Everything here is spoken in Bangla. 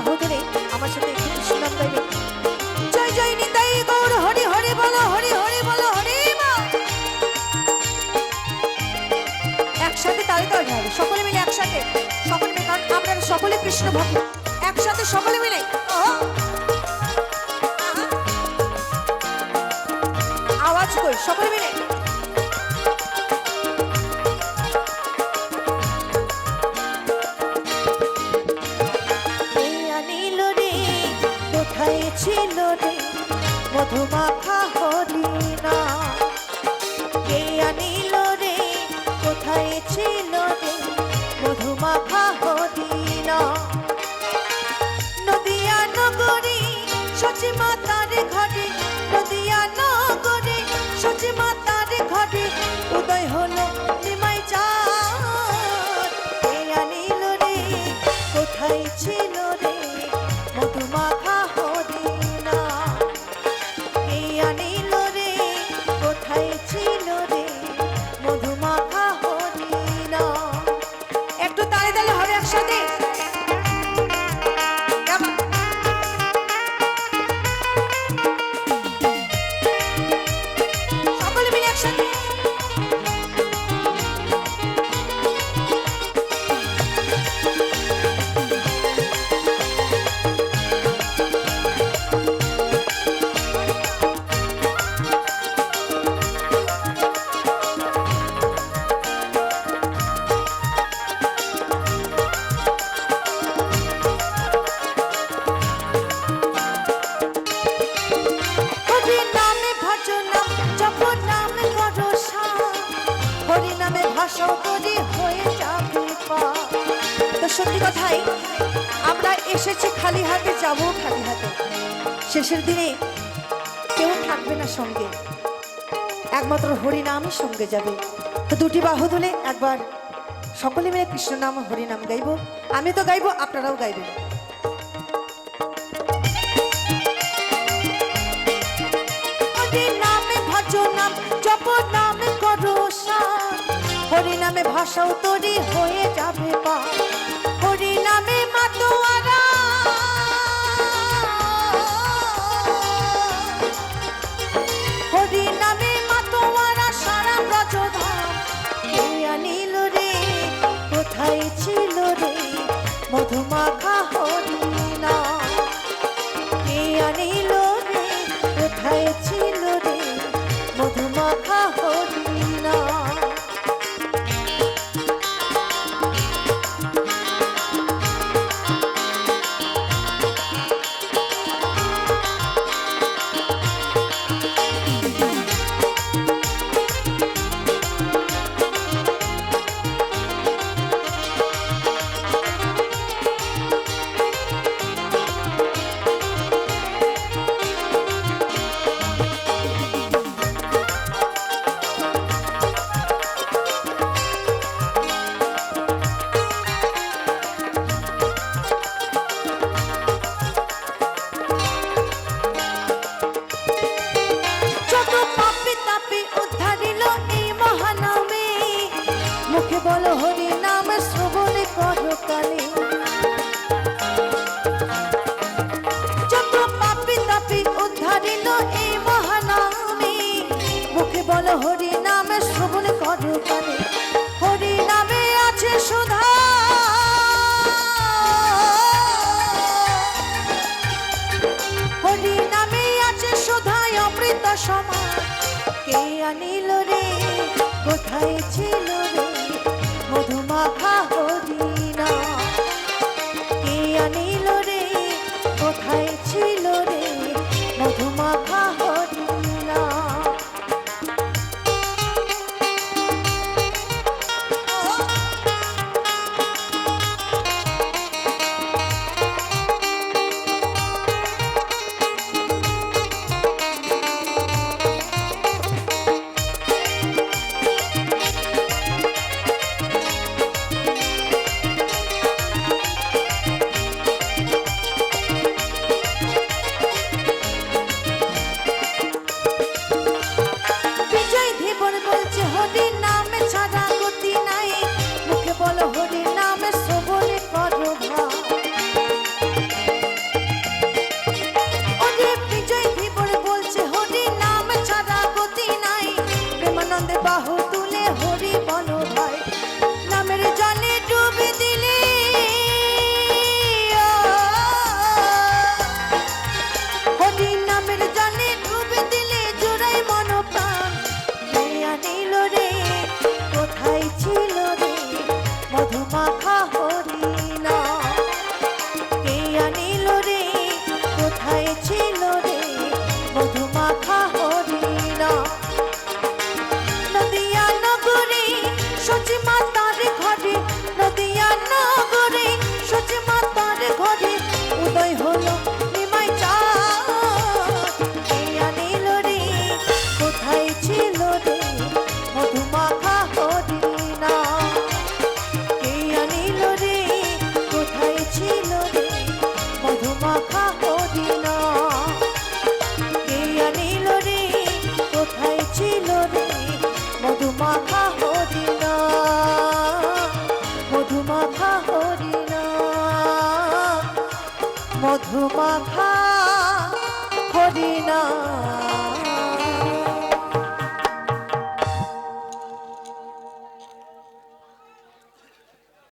বাহু ধরে আমার সাথে একটু কৃষ্ণনাম গাইবেন জয় জয় নিতাই গৌর, হরি একসাথে তালে তালে সকলে মিলে একসাথে। সকলে মিলে কারণ সকলে কৃষ্ণ ভক্ত। একসাথে সকলে মিলে আওয়াজ কই সকলে মিলে। ছিল রে মধুমাখা এসেছি খালি হাতে, যাব খালি হাতে। শেষের দিনে কেউ থাকবে না সঙ্গে। একমাত্র হরি নামই সঙ্গে যাবে। তো দুটি বাহু তুলে একবার সকলে মিলে কৃষ্ণ নাম হরি নাম গাইবো। আমি তো গাইবো, আপনারাও গাইবেন। হরি নামে নাম জপ নামে করো সার। হরি নামে ভাষাও তরি হয়ে যাবে। কোথায় ছিল রে মধুমাখা হরিণা কে আনিল মুখে বল হরি নাম, শ্রবণ করো কালে। যত পাপে তাপে উদ্ধারিল এই মহানামে, মুখে বল হরি নাম, শ্রবণ করো কালে। হরি নামে আছে সুধা। হরি নামে আছে সুধায় অমৃত সমান কে আনিল রে? কোথায় ছিল রে? কোথায়